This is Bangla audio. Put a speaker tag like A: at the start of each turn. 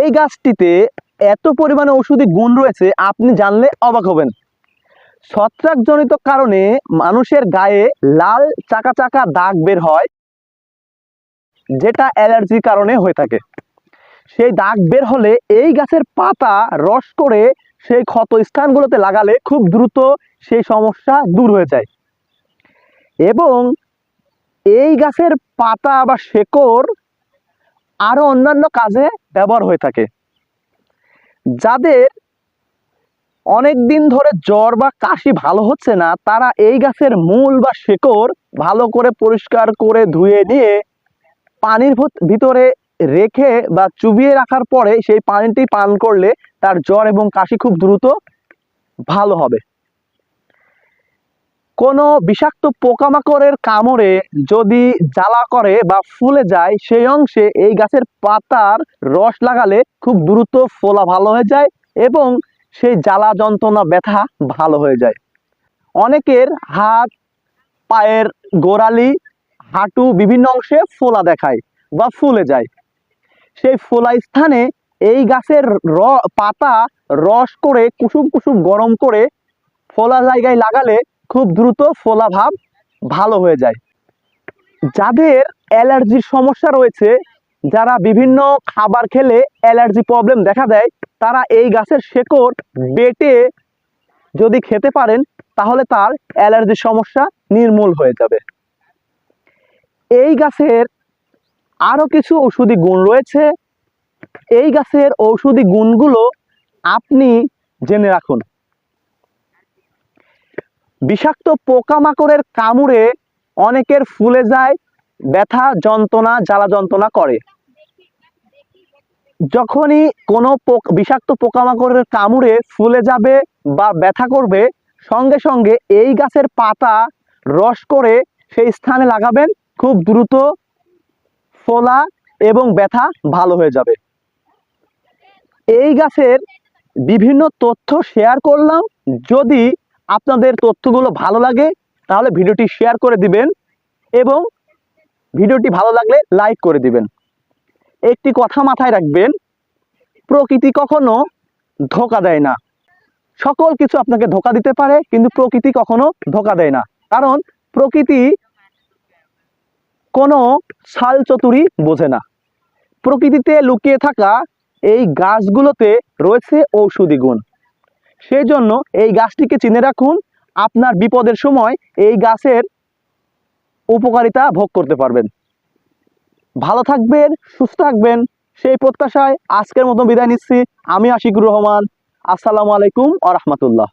A: এই গাছটিতে এত পরিমাণে ঔষধি গুণ রয়েছে, আপনি জানলে অবাক হবেন। ছত্রাকজনিত কারণে মানুষের গায়ে লাল চাকা চাকা দাগ বের হয়, যেটা অ্যালার্জির কারণে হয়ে থাকে। সেই দাগ বের হলে এই গাছের পাতা রস করে সেই ক্ষত স্থানগুলোতে লাগালে খুব দ্রুত সেই সমস্যা দূর হয়ে যায়। এবং এই গাছের পাতা বা শেকড় আরও অন্যান্য কাজে ব্যবহার হয়ে থাকে। যাদের অনেক দিন ধরে জ্বর বা কাশি ভালো হচ্ছে না, তারা এই গাছের মূল বা শেকড় ভালো করে পরিষ্কার করে ধুয়ে নিয়ে পানির ভত- ভিতরে রেখে বা চুবিয়ে রাখার পরে সেই পানিটি পান করলে তার জ্বর এবং কাশি খুব দ্রুত ভালো হবে। কোনো বিষাক্ত পোকামাকড়ের কামড়ে যদি জ্বালা করে বা ফুলে যায়, সেই অংশে এই গাছের পাতার রস লাগালে খুব দ্রুত ফোলা ভালো হয়ে যায় এবং সেই জ্বালা যন্ত্রণা, ব্যথা ভালো হয়ে যায়। অনেকের হাত, পায়ের গোড়ালি, হাঁটু বিভিন্ন অংশে ফোলা দেখায় বা ফুলে যায়। সেই ফোলা স্থানে এই গাছের র, পাতা রস করে কুসুম কুসুম গরম করে ফোলা জায়গায় লাগালে খুব দ্রুত ফোলা ভাব ভালো হয়ে যায়। যাদের অ্যালার্জির সমস্যা রয়েছে, যারা বিভিন্ন খাবার খেলে অ্যালার্জি প্রবলেম দেখা দেয়, তারা এই গাছের শেকড় বেটে যদি খেতে পারেন, তাহলে তার অ্যালার্জির সমস্যা নির্মূল হয়ে যাবে। এই গাছের আরও কিছু ঔষধি গুণ রয়েছে। এই গাছের ঔষধি গুণগুলো আপনি জেনে রাখুন। বিষাক্ত পোকামাকড়ের কামড়ে অনেকের ফুলে যায়, ব্যথা, যন্ত্রণা, জ্বালা যন্ত্রণা করে। যখনই কোনো বিষাক্ত পোকামাকড়ের কামড়ে ফুলে যাবে বা ব্যথা করবে, সঙ্গে সঙ্গে এই গাছের পাতা রস করে সেই স্থানে লাগাবেন, খুব দ্রুত ফোলা এবং ব্যথা ভালো হয়ে যাবে। এই গাছের বিভিন্ন তথ্য শেয়ার করলাম। যদি আপনাদের তথ্যগুলো ভালো লাগে, তাহলে ভিডিওটি শেয়ার করে দিবেন এবং ভিডিওটি ভালো লাগলে লাইক করে দিবেন। একটি কথা মাথায় রাখবেন, প্রকৃতি কখনো ধোকা দেয় না। সকল কিছু আপনাকে ধোকা দিতে পারে, কিন্তু প্রকৃতি কখনো ধোকা দেয় না। কারণ প্রকৃতি কোনো ছাল চতুরি বোঝে না। প্রকৃতিতে লুকিয়ে থাকা এই গাছগুলোতে রয়েছে ঔষধি গুণ। সেই জন্য এই গাছটিকে চিনে রাখুন, আপনার বিপদের সময় এই গাছের উপকারিতা ভোগ করতে পারবেন। ভালো থাকবেন, সুস্থ থাকবেন, সেই প্রত্যাশায় আজকের মতো বিদায় নিচ্ছি। আমি আশিকুর রহমান, আসসালামু আলাইকুম আ রহমতুল্লাহ।